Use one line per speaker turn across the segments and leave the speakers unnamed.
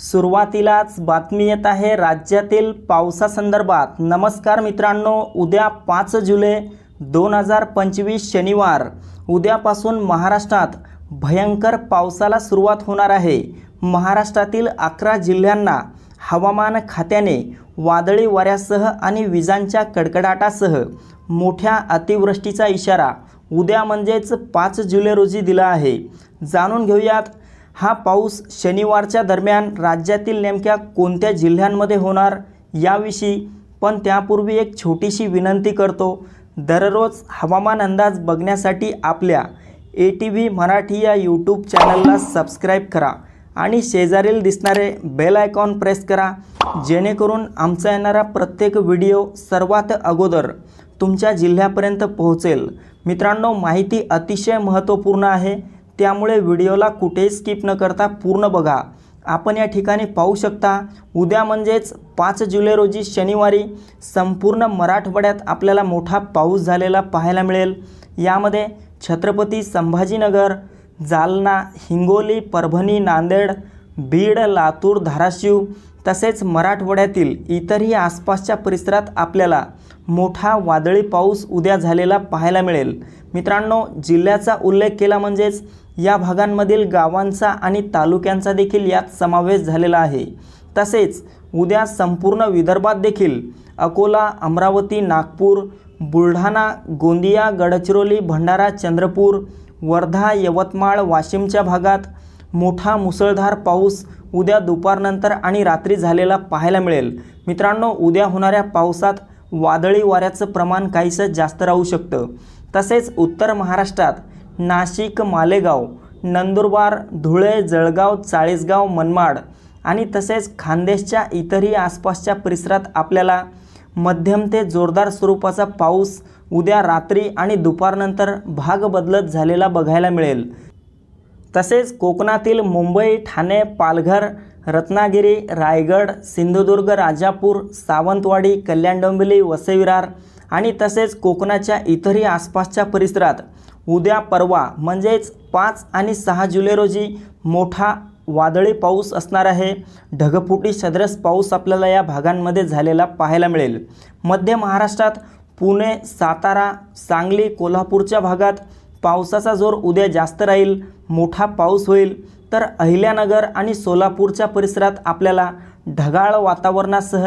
सुरुवातीलाच बातमी येत आहे राज्यातील पावसासंदर्भात. नमस्कार मित्रांनो उद्या पाच जुलै दोन हजार पंचवीस शनिवार. उद्यापासून महाराष्ट्रात भयंकर पावसाला सुरुवात होणार आहे. महाराष्ट्रातील अकरा जिल्ह्यांना हवामान खात्याने वादळी वाऱ्यासह आणि विजांच्या कडकडाटासह मोठ्या अतिवृष्टीचा इशारा उद्या म्हणजेच पाच जुलै रोजी दिला आहे. जाणून घेऊयात हा पाऊस शनिवारच्या दरम्यान राज्यातील नेमक्या कोणत्या जिल्ह्यांमध्ये होणार याविषयी पण त्यापूर्वी एक छोटीशी विनंती करतो. दररोज हवामान अंदाज बघण्यासाठी आपल्या ए टी व्ही मराठी या यूट्यूब चॅनलला सबस्क्राईब करा आणि शेजारील दिसणारे बेल आयकॉन प्रेस करा जेणेकरून आमचा येणारा प्रत्येक व्हिडिओ सर्वात अगोदर तुमच्या जिल्ह्यापर्यंत पोहोचेल. मित्रांनो माहिती अतिशय महत्त्वपूर्ण आहे. त्यामुळे व्हिडिओला कुठेही स्किप न करता पूर्ण बघा. आपण या ठिकाणी पाहू शकता उद्या म्हणजेच पाच जुलै रोजी शनिवारी संपूर्ण मराठवाड्यात आपल्याला मोठा पाऊस झालेला पाहायला मिळेल. यामध्ये छत्रपती संभाजीनगर जालना हिंगोली परभणी नांदेड बीड लातूर धाराशिव तसेच मराठवाड्यातील इतरही आसपासच्या परिसरात आपल्याला मोठा वादळी पाऊस उद्या झालेला पाहायला मिळेल. मित्रांनो जिल्ह्याचा उल्लेख केला म्हणजेच या भागांमधील गावांचा आणि तालुक्यांचा देखील यात समावेश झालेला आहे. तसेच उद्या संपूर्ण विदर्भात देखील अकोला अमरावती नागपूर बुलढाणा गोंदिया गडचिरोली भंडारा चंद्रपूर वर्धा यवतमाळ वाशिमच्या भागात मोठा मुसळधार पाऊस उद्या दुपारनंतर आणि रात्री झालेला पाहायला मिळेल. मित्रांनो उद्या होणाऱ्या पावसात वादळी वाऱ्याचं प्रमाण काहीसं जास्त राहू शकतं. तसेच उत्तर महाराष्ट्रात नाशिक मालेगाव नंदुरबार धुळे जळगाव चाळीसगाव मनमाड आणि तसेच खानदेशच्या इतरही आसपासच्या परिसरात आपल्याला मध्यम ते जोरदार स्वरूपाचा पाऊस उद्या रात्री आणि दुपारनंतर भाग बदलत झालेला बघायला मिळेल. तसेच कोकणातील मुंबई ठाणे पालघर रत्नागिरी रायगड सिंधुदुर्ग राजापूर सावंतवाडी कल्याण डोंबिवली वसईविरार आणि तसेच कोकणाच्या इतरही आसपासच्या परिसरात उद्या परवा म्हणजेच पाच आणि सहा जुलै रोजी मोठा वादळी पाऊस असणार आहे. ढगफुटी सदरस पाऊस आपल्याला या भागांमध्ये झालेला पाहायला मिळेल. मध्य महाराष्ट्रात पुणे सातारा सांगली कोल्हापूरच्या भागात पावसाचा जोर उद्या जास्त राहील. मोठा पाऊस होईल. तर अहिल्यानगर आणि सोलापूरच्या परिसरात आपल्याला ढगाळ वातावरणासह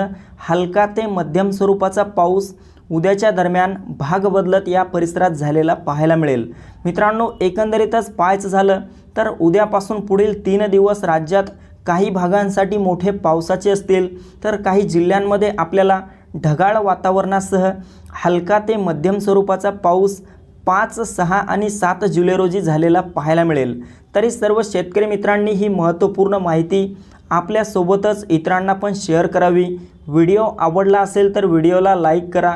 हलका ते मध्यम स्वरूपाचा पाऊस उद्याच्या दरम्यान भाग बदलत या परिसरात झालेला पाहायला मिळेल. मित्रांनो एकंदरीतच पाहायचं झालं तर उद्यापासून पुढील तीन दिवस राज्यात काही भागांसाठी मोठे पावसाचे असतील तर काही जिल्ह्यांमध्ये आपल्याला ढगाळ वातावरणासह हलका ते मध्यम स्वरूपाचा पाऊस पाच सहा आणि सात जुलै रोजी झालेला पाहायला मिळेल. तरी सर्व शेतकरी मित्रांनी ही महत्त्वपूर्ण माहिती आपल्यासोबतच इतरांना पण शेअर करावी. व्हिडिओ आवडला असेल तर व्हिडिओला लाईक करा.